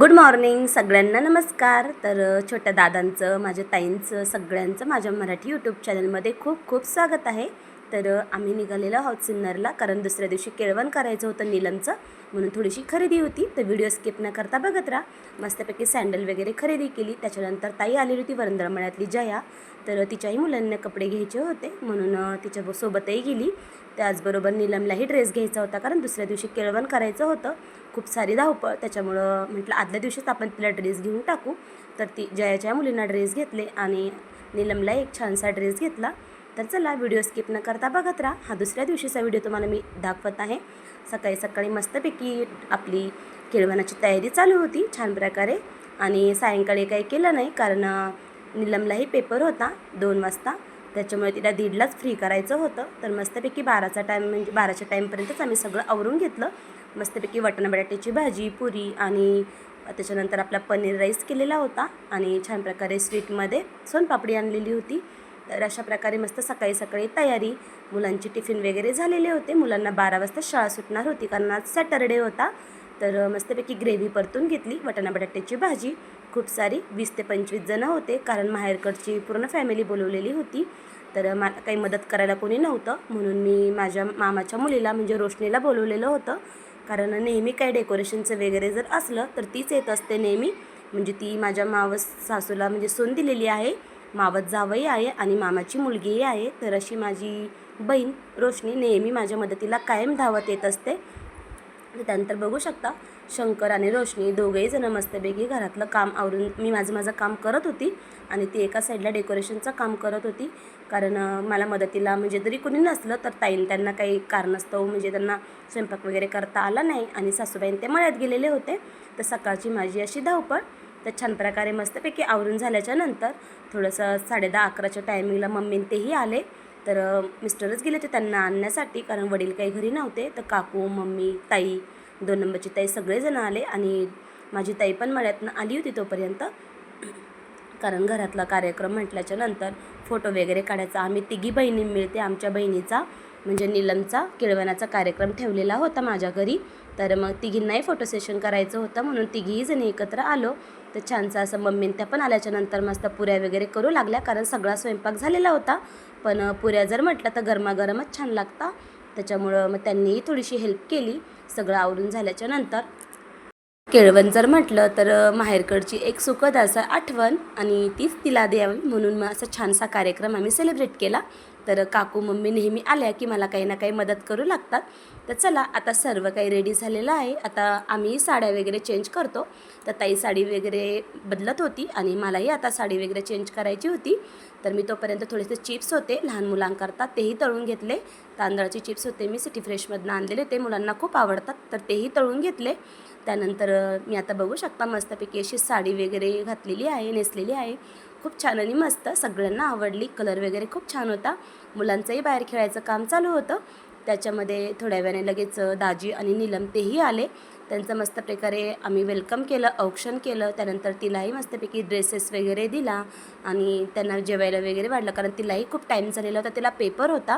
Good morning सगळ्यांना नमस्कार. तर छोट्या दादांचं माझ्या ताईंचं सगळ्यांचं माझ्या मराठी यूट्यूब चॅनलमध्ये खूप खूप स्वागत आहे. तर आम्ही निघालेलो आहोत सिन्नरला कारण दुसऱ्या दिवशी केळवण करायचं होतं नीलमचं म्हणून थोडीशी खरेदी होती. तर व्हिडिओ स्किप न करता बघत राहा. मस्तपैकी सँडल वगैरे खरेदी केली. त्याच्यानंतर ताई आलेली होती वरंदळमळ्यातली जया. तर तिच्याही मुलांना कपडे घ्यायचे होते म्हणून तिच्या सोबतही गेली. त्याचबरोबर नीलमलाही ड्रेस घ्यायचा होता कारण दुसऱ्या दिवशी केळवण करायचं होतं. खूप सारी धावपळ. त्याच्यामुळं म्हटलं आदल्या दिवशीच आपण तिला ड्रेस घेऊन टाकू. तर ती जयाच्या मुलींना ड्रेस घेतले आणि नीलमला एक छानसा ड्रेस घेतला. तर चला व्हिडिओ स्किप न करता बघत राहा. हा दुसऱ्या दिवशीचा व्हिडिओ तुम्हाला मी दाखवत आहे. सकाळी सकाळी मस्तपैकी आपली केळवणाची तयारी चालू होती छान प्रकारे. आणि सायंकाळी काही केलं नाही कारण निलमलाही नीलमलाही पेपर होता दोन वाजता. त्याच्यामुळे तिला दीडलाच फ्री करायचं होतं. तर मस्तपैकी बाराचा टाईम म्हणजे बाराच्या टाईमपर्यंतच आम्ही सगळं आवरून घेतलं. मस्तपैकी वटाणा बटाट्याची भाजी पुरी आणि त्याच्यानंतर आपला पनीर राईस केलेला होता. आणि छान प्रकारे स्वीटमध्ये सोनपापडी आणलेली होती. तर अशा प्रकारे मस्त सकाळी सकाळी तयारी. मुलांची टिफिन वगैरे झालेले होते. मुलांना बारा वाजता शाळा सुटणार होती कारण आज सॅटरडे होता. तर मस्तपैकी ग्रेव्ही परतून घेतली वटाणा बटाट्याची भाजी. खूप सारी वीस ते पंचवीस जणं होते कारण माहेरकडची पूर्ण फॅमिली बोलवलेली होती. तर मला काही मदत करायला कोणी नव्हतं. म्हणून मी माझ्या मामाच्या मुलीला म्हणजे रोशनीला बोलवलेलं होतं. कारण नेहमी काही डेकोरेशनचं वगैरे जर असलं तर तीच येत असते नेहमी. म्हणजे ती माझ्या मावस सासूला म्हणजे सोन दिलेली आहे. मावत जावई आहे आणि मामाची मुलगीही आहे. तर अशी माझी बहीण रोशनी नेहमी माझ्या मदतीला कायम धावत येत असते. त्यानंतर बघू शकता शंकर आणि रोशनी दोघेही जण मस्तपैकी घरातलं काम आवरून मी माझं माझं काम करत होती आणि ती एका साईडला डेकोरेशनचं काम करत होती. कारण मला मदतीला म्हणजे जरी कोणी नसलं तर ताईन त्यांना काही कारणास्तव म्हणजे त्यांना स्वयंपाक वगैरे करता आला नाही आणि सासूबाईन ते मळ्यात गेलेले होते. तर सकाळची माझी अशी धावपळ. तर छान प्रकारे मस्तपैकी आवरून झाल्याच्यानंतर थोडंसं साडेदहा अकराच्या टायमिंगला मम्मीन तेही आले. तर मिस्टरच गेले होते त्यांना आणण्यासाठी कारण वडील काही घरी नव्हते. तर काकू मम्मी ताई दोन नंबरची ताई सगळेजण आले आणि माझी ताई पण मळ्यातनं आली होती तोपर्यंत. कारण घरातला कार्यक्रम म्हटल्याच्या नंतर फोटो वगैरे काढायचा. आम्ही तिघी बहिणी मिळते आमच्या बहिणीचा. म्हणजे नीलमचा केळवणाचा कार्यक्रम ठेवलेला होता माझ्या घरी. तर मग तिघींनाही फोटो सेशन करायचं होतं म्हणून तिघीही जणी एकत्र आलो. तर छानसं असं मम्मीन त्या पण आल्याच्यानंतर मस्त पुऱ्या वगैरे करू लागल्या कारण सगळा स्वयंपाक झालेला होता. पण पुऱ्या जर म्हटलं तर गरमागरमच छान लागता. त्याच्यामुळं मग त्यांनीही थोडीशी हेल्प केली. सगळं आवरून झाल्याच्यानंतर. केळवण जर म्हटलं तर माहेरकडची एक सुखद असं आठवण आणि तीच तिला द्यावी म्हणून मग असा छानसा कार्यक्रम आम्ही सेलिब्रेट केला. तर काकू मम्मी नेहमी आल्या की मला काही ना काही मदत करू लागतात. तर चला आता सर्व काही रेडी झालेलं आहे. आता आम्ही साड्या वगैरे चेंज करतो. तर ताई साडी वगैरे बदलत होती आणि मलाही आता साडी वगैरे चेंज करायची होती. तर मी तोपर्यंत थोडेसे चिप्स होते लहान मुलांकरता तेही तळून घेतले. तांदळाचे चिप्स होते मी सिटी फ्रेशमधनं आणलेले ते मुलांना खूप आवडतात तर तेही तळून घेतले. त्यानंतर मी आता बघू शकता मस्तपैकी अशी साडी वगैरे घातलेली आहे नेसलेली आहे. खूप छान आणि मस्त. सगळ्यांना आवडली. कलर वगैरे खूप छान होता. मुलांचंही बाहेर खेळायचं काम चालू होतं. त्याच्यामध्ये थोड्या वेळाने लगेच दाजी आणि नीलम तेही आले. त्यांचं मस्त प्रकारे आम्ही वेलकम केलं औक्षण केलं. त्यानंतर तिलाही मस्तपैकी ड्रेसेस वगैरे दिला आणि त्यांना जेवायला वगैरे वाढलं. कारण तिलाही खूप टाईम झालेला होता. तिला पेपर होता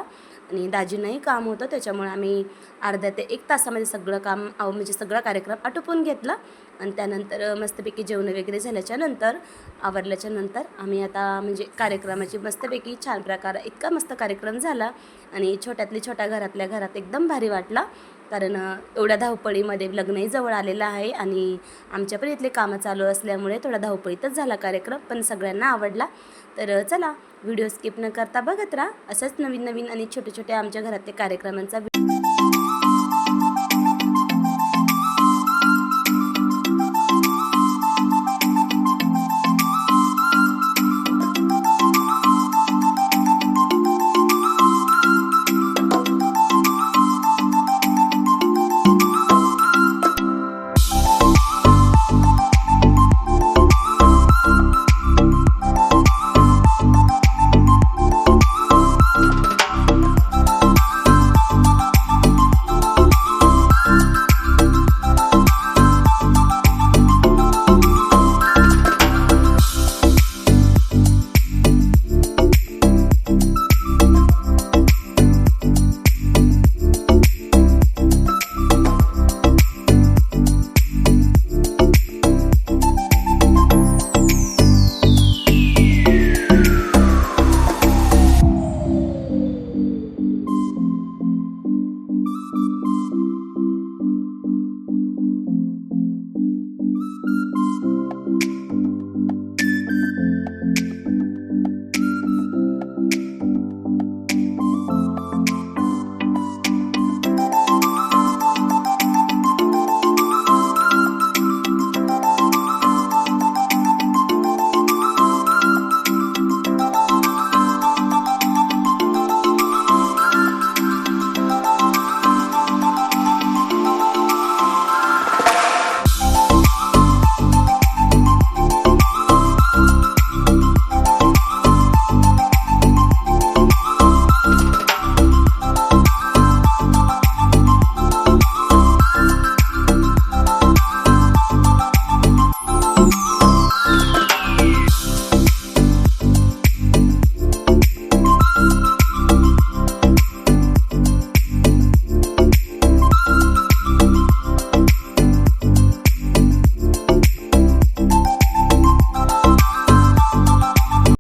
आणि दाजींनाही काम होतं. त्याच्यामुळे आम्ही अर्ध्या ते एक तासामध्ये सगळं काम अहो, म्हणजे सगळा कार्यक्रम आटोपून घेतला. आणि त्यानंतर मस्तपैकी जेवण वगैरे झाल्याच्यानंतर आवरल्याच्या नंतर आम्ही आता म्हणजे कार्यक्रमाची मस्तपैकी छान प्रकार इतका मस्त कार्यक्रम झाला आणि छोट्यातली छोट्या घरातल्या घरात एकदम भारी वाटला. कारण एवढ्या धावपळीमध्ये लग्नही जवळ आलेलं आहे आणि आमच्या पण इथले कामं चालू असल्यामुळे थोडा धावपळीतच झाला कार्यक्रम पण सगळ्यांना आवडला. तर चला व्हिडिओ स्किप न करता बघत राहा. असंच नवीन नवीन आणि छोटे छोटे आमच्या घरातल्या कार्यक्रमांचा